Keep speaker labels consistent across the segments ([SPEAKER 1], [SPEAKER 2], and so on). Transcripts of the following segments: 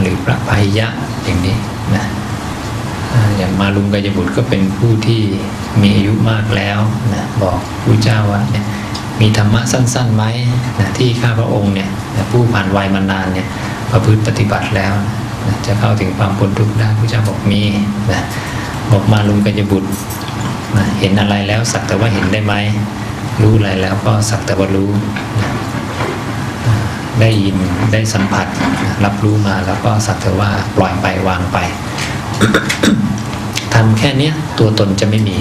[SPEAKER 1] หรือพระพายะอย่างนี้นะอย่างมาลุงกายบุตรก็เป็นผู้ที่มีอายุมากแล้วนะบอกผู้เจ้าว่าเนี่ยมีธรรมะสั้นๆไหมนะที่ข้าพระองค์เนี่ยผู้ผ่านวัยมานานเนี่ยประพฤติปฏิบัติแล้วนะจะเข้าถึงความพ้นทุกข์ได้ผู้เจ้าบอกมีนะบอกมาลุงกายบุตรนะเห็นอะไรแล้วสักแต่ว่าเห็นได้ไหมรู้อะไรแล้วก็สักแต่ว่ารู้นะ ได้ยินได้สัมผัส รับรู้มาแล้วก็สักแต่ว่าปล่อยไปวางไปทำแค่นี้ตัวตนจะไม่มี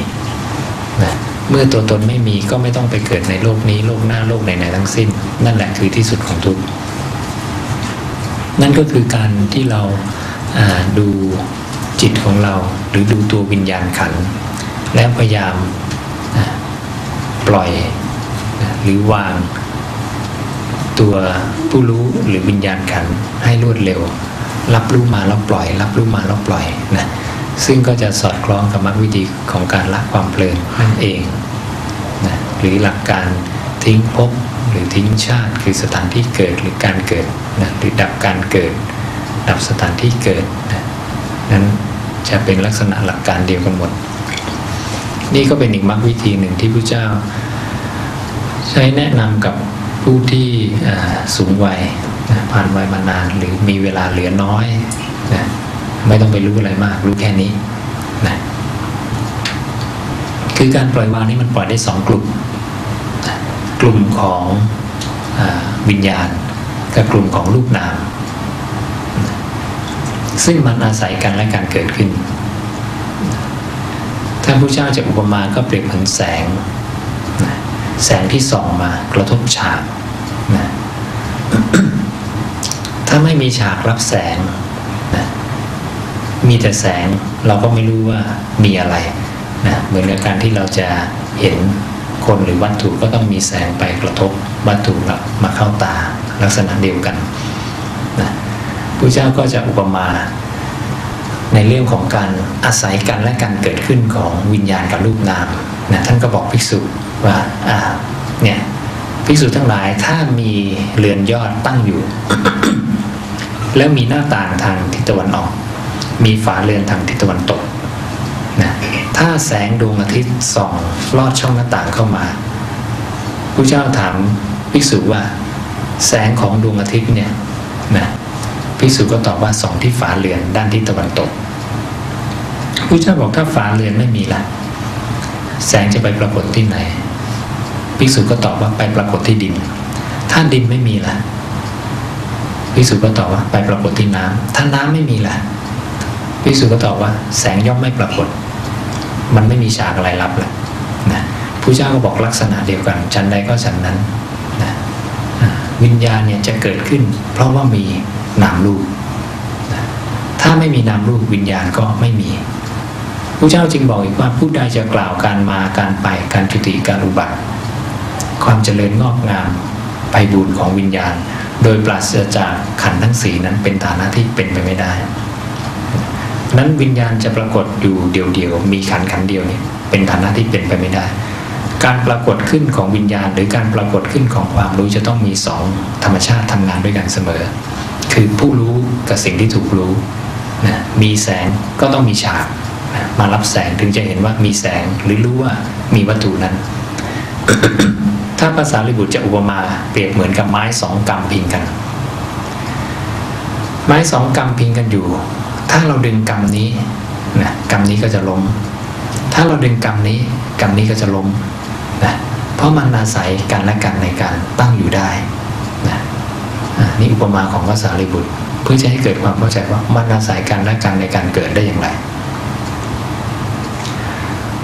[SPEAKER 1] นะเมื่อตัวตนไม่มีก็ไม่ต้องไปเกิดในโลกนี้โลกหน้าโลกไหนๆทั้งสิ้น นั่นแหละคือที่สุดของทุกนั่นก็คือการที่เราดูจิตของเรา หรือดูตัววิญญาณขัน แล้วพยายามปล่อยหรือวาง ตัวผู้รู้หรือวิญญาณขันให้รวดเร็ว รับรู้มาแล้วปล่อย รับรู้มาแล้วปล่อยนะซึ่งก็จะสอดคล้องกับมรรควิธีของการละความเพลินนั่นเองนะหรือหลักการทิ้งภพหรือทิ้งชาติคือสถานที่เกิดหรือการเกิดนะหรือดับการเกิด ดับสถานที่เกิดนะนั้นจะเป็นลักษณะหลักการเดียวกันหมด นี่ก็เป็นอีกมรรควิธีหนึ่งที่พระเจ้า ใช้แนะนำกับ ผู้ที่สูงวัยผ่านวัยมานาน หรือมีเวลาเหลือน้อยนะไม่ต้องไปรู้อะไรมาก รู้แค่นี้นะคือการปล่อยวางนี้มันปล่อยได้สองกลุ่ม กลุ่มของอวิญญาณ กับกลุ่มของรูปนาม ซึ่งมันอาศัยกันและการเกิดขึ้น ถ้าพระเจ้าจะอุปมาก็เปรียบเหมือนแสง แสงที่ส่องมากระทบฉากนะถ้าไม่มีฉากรับแสงนะมีแต่แสงเราก็ไม่รู้ว่ามีอะไรนะเหมือนกับการที่เราจะเห็นคนหรือวัตถุก็ต้องมีแสงไปกระทบวัตถุมาเข้าตาลักษณะเดียวกันนะพระเจ้าก็จะอุปมาในเรื่องของการอาศัยกันและการเกิดขึ้นของวิญญาณกับรูปนามนะท่านก็บอกภิกษุ ว่าอ่าเนี่ยภิกษุทั้งหลายถ้ามีเรือนยอดตั้งอยู่ แล้วมีหน้าต่างทางทิศตะวันออก มีฝาเรือนทางทิศตะวันตกนะถ้าแสงดวงอาทิตย์ส่องลอดช่องหน้าต่างเข้ามาพระเจ้าถามภิกษุว่า แสงของดวงอาทิตย์เนี่ยนะภิกษุก็ตอบว่าส่องที่ฝาเรือนด้านทิศตะวันตกพระเจ้าบอกถ้าฝาเรือนไม่มีละแสงจะไปปรากฏที่ไหน ภิกษุก็ตอบว่าไปปรากฏที่ดิน ถ้าดินไม่มีล่ะภิกษุก็ตอบว่าไปปรากฏที่น้ำถ้าน้ำไม่มีล่ะภิกษุก็ตอบว่า แสงย่อมไม่ปรากฏ มันไม่มีฉากอะไรรับเลยนะผู้เจ้าก็บอกลักษณะเดียวกันชั้นใดก็ชั้นนั้นนะวิญญาณเนี่ยจะเกิดขึ้น เพราะว่ามีนามรูปนะถ้าไม่มีนามรูปวิญญาณก็ไม่มีพระเจ้าจึงบอกอีกว่าผู้ใดจะกล่าวการมาการไปการจุติการอุบัติ ความเจริญงอกงามไปบูรของวิญญาณ โดยปราศจากขันทั้งสีนั้นเป็นฐานะที่เป็นไปไม่ได้ นั้นวิญญาณจะปรากฏอยู่เดียวๆมีขันขันเดียวนี่เป็นฐานะที่เป็นไปไม่ได้ การปรากฏขึ้นของวิญญาณ หรือการปรากฏขึ้นของความรู้จะต้องมีสองธรรมชาติทำงานด้วยกันเสมอ คือผู้รู้กับสิ่งที่ถูกรู้นะมีแสงก็ต้องมีฉากนะมารับแสงถึงจะเห็นว่ามีแสงหรือรู้ว่ามีวัตถุนั้น ถ้าภาษาลิบุตรจะอุปมาเปรียบเหมือนกับไม้สองกำพิงกัน ไม้สองกำพิงกันอยู่ ถ้าเราดึงกำนี้นะกำนี้ก็จะล้ม ถ้าเราดึงกำนี้กำนี้ก็จะล้มนะเพราะมันอาศัยกันและกันในการตั้งอยู่ได้นะนี่อุปมาของภาษาลิบุตร เพื่อจะให้เกิดความเข้าใจว่ามันอาศัยกันและกันในการเกิดได้อย่างไร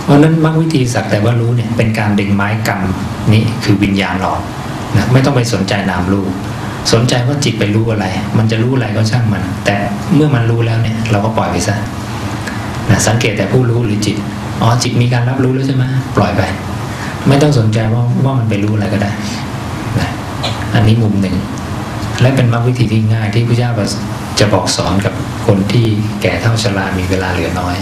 [SPEAKER 1] เพราะนั้นมรรควิธีสักแต่ว่ารู้เนี่ยเป็นการดึงไม้กรรมนี้คือวิญญาณออกนะไม่ต้องไปสนใจนามรู้สนใจว่าจิตไปรู้อะไร มันจะรู้อะไรก็ช่างมัน แต่เมื่อมันรู้แล้วเนี่ย เราก็ปล่อยไปซะนะสังเกตแต่ผู้รู้หรือจิต อ๋อจิตมีการรับรู้แล้วใช่ไหมปล่อยไป ไม่ต้องสนใจว่าว่ามันไปรู้อะไรก็ได้นะอันนี้มุมหนึ่ง และเป็นมรรควิธีที่ง่ายที่พระเจ้าจะบอกสอนกับคนที่แก่เท่าชรามีเวลาเหลือน้อย